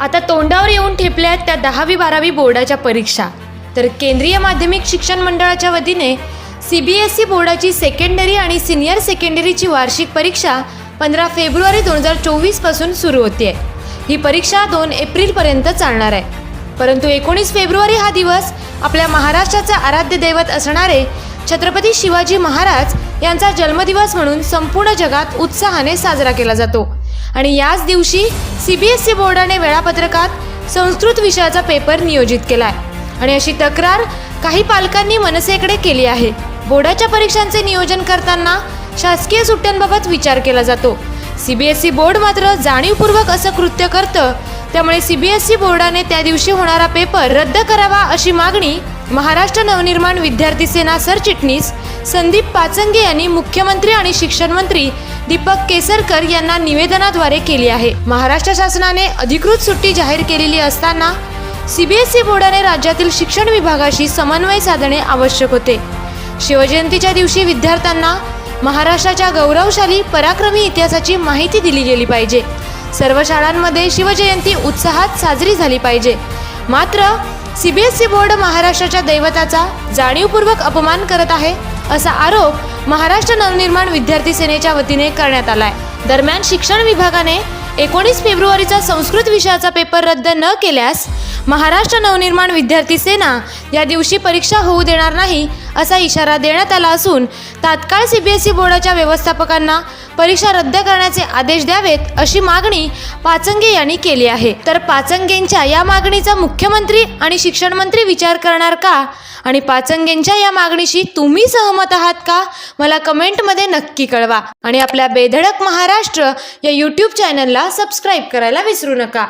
आता तोंडावर येऊन ठेपल्या आहेत त्या दहावी बारावी बोर्डाच्या परीक्षा. तर केंद्रीय माध्यमिक शिक्षण मंडळाच्या वतीने सी बी एस ई बोर्डाची सेकंडरी आणि सिनियर सेकंडरीची वार्षिक परीक्षा पंधरा फेब्रुवारी दोन हजार चोवीसपासून सुरू होते ही परीक्षा दोन एप्रिलपर्यंत चालणार आहे. परंतु एकोणीस फेब्रुवारी हा दिवस आपल्या महाराष्ट्राचे आराध्य दैवत असणारे छत्रपती शिवाजी महाराज यांचा जन्मदिवस म्हणून संपूर्ण जगात उत्साहाने साजरा केला जातो. आणि याच दिवशी सी बी एस सी बोर्डाने वेळापत्रकात संस्कृत विषयाचा पेपर नियोजित केला आहे आणि अशी तक्रार काही पालकांनी मनसेकडे केली आहे. बोर्डाच्या परीक्षांचे नियोजन करताना शासकीय सुट्ट्यांबाबत विचार केला जातो. C B S E board मात्र जाणीवपूर्वक असं कृत्य करतं. त्यामुळे सी बी एस ई बोर्डाने त्या दिवशी होणारा पेपर रद्द करावा अशी मागणी महाराष्ट्र नवनिर्माण विद्यार्थी सेना सरचिटणीस संदीप पाचंगे यांनी मुख्यमंत्री आणि शिक्षण मंत्री दीपक केसरकर यांना निवेदनाद्वारे केली आहे. महाराष्ट्र शासनाने अधिकृत सुट्टी जाहीर केलेली असताना सीबीएसई बोर्डाने राज्यातील शिक्षण विभागाशी समन्वय साधणे आवश्यक होते. शिवजयंतीच्या दिवशी विद्यार्थ्यांना महाराष्ट्राच्या गौरवशाली पराक्रमी इतिहासाची माहिती दिली गेली पाहिजे. सर्व शाळांमध्ये शिवजयंती उत्साहात साजरी झाली पाहिजे. मात्र सीबीएसई बोर्ड महाराष्ट्राच्या दैवताचा जाणीवपूर्वक अपमान करत आहे असा आरोप महाराष्ट्र नवनिर्माण विद्यार्थी सेनेच्या वतीने करण्यात आलाय. दरम्यान शिक्षण विभागाने एकोणीस फेब्रुवारीचा संस्कृत विषयाचा पेपर रद्द न केल्यास महाराष्ट्र नवनिर्माण विद्यार्थी सेना या दिवशी परीक्षा होऊ देणार नाही असा इशारा देण्यात आला असून तात्काळ सी बी एस ई बोर्डाच्या व्यवस्थापकांना परीक्षा रद्द करण्याचे आदेश द्यावेत अशी मागणी पाचंगे यांनी केली आहे. तर पाचंगेंच्या या मागणीचा मुख्यमंत्री आणि शिक्षण मंत्री विचार करणार का? आणि पाचंगेंच्या या मागणीशी तुम्ही सहमत आहात का? मला कमेंटमध्ये नक्की कळवा. आणि आपल्या बेधडक महाराष्ट्र या यूट्यूब चॅनलला सबस्क्राईब करायला विसरू नका.